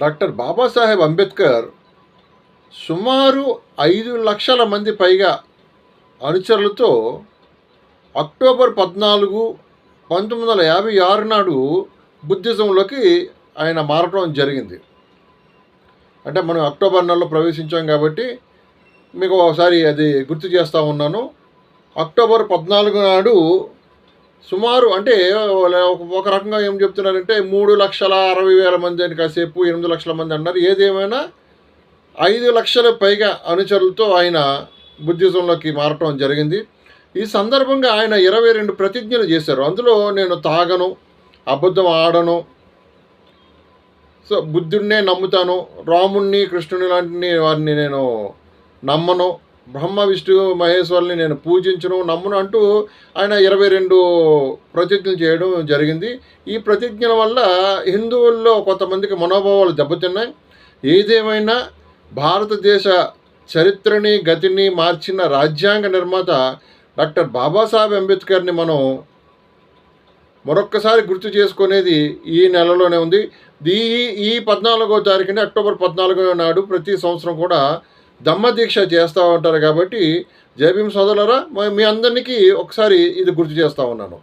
Doctor Babasaheb Ambedkar సుమారు ఐదు లక్షల మంది పైగా అనుచరులతో అక్టోబర్ పద్నాలుగు పంతొమ్మిది వందల యాభై ఆరు నాడు బుద్ధిజంలోకి ఆయన మారటం జరిగింది. అంటే మనం అక్టోబర్ నెలలో ప్రవేశించాం కాబట్టి మీకు ఒకసారి అది గుర్తు చేస్తూ ఉన్నాను. అక్టోబర్ పద్నాలుగు నాడు సుమారు అంటే ఒక- ఒక రకంగా ఏం చెప్తున్నారంటే మూడు లక్షల అరవై వేల మంది అని కాసేపు ఎనిమిది లక్షల మంది అన్నారు. ఏదేమైనా ఐదు లక్షల పైగా అనుచరులతో ఆయన బుద్ధిజంలోకి మారటం జరిగింది. ఈ సందర్భంగా ఆయన ఇరవై రెండు ప్రతిజ్ఞలు చేశారు. అందులో నేను తాగను అబద్ధం ఆడను సో బుద్ధుడినే నమ్ముతాను రాముణ్ణి కృష్ణుని లాంటి వారిని నేను నమ్మను బ్రహ్మ విష్ణు మహేశ్వరుని నేను పూజించను నమ్మును అంటూ ఆయన ఇరవై రెండు ప్రతిజ్ఞలు చేయడం జరిగింది. ఈ ప్రతిజ్ఞల వల్ల హిందువుల్లో కొంతమందికి మనోభావాలు దెబ్బతిన్నాయి. ఏదేమైనా భారతదేశ చరిత్రని గతిని మార్చిన రాజ్యాంగ నిర్మాత డాక్టర్ బాబాసాహెబ్ అంబేద్కర్ని మనం మరొక్కసారి గుర్తు చేసుకునేది ఈ నెలలోనే ఉంది. ఈ ఈ పద్నాలుగో తారీఖున అక్టోబర్ పద్నాలుగో నాడు ప్రతి సంవత్సరం కూడా దమ్మ దీక్ష చేస్తూ ఉంటారు కాబట్టి జయభీం సోదరులరా మీ అందరికీ ఒకసారి ఇది గుర్తు చేస్తూ ఉన్నాను.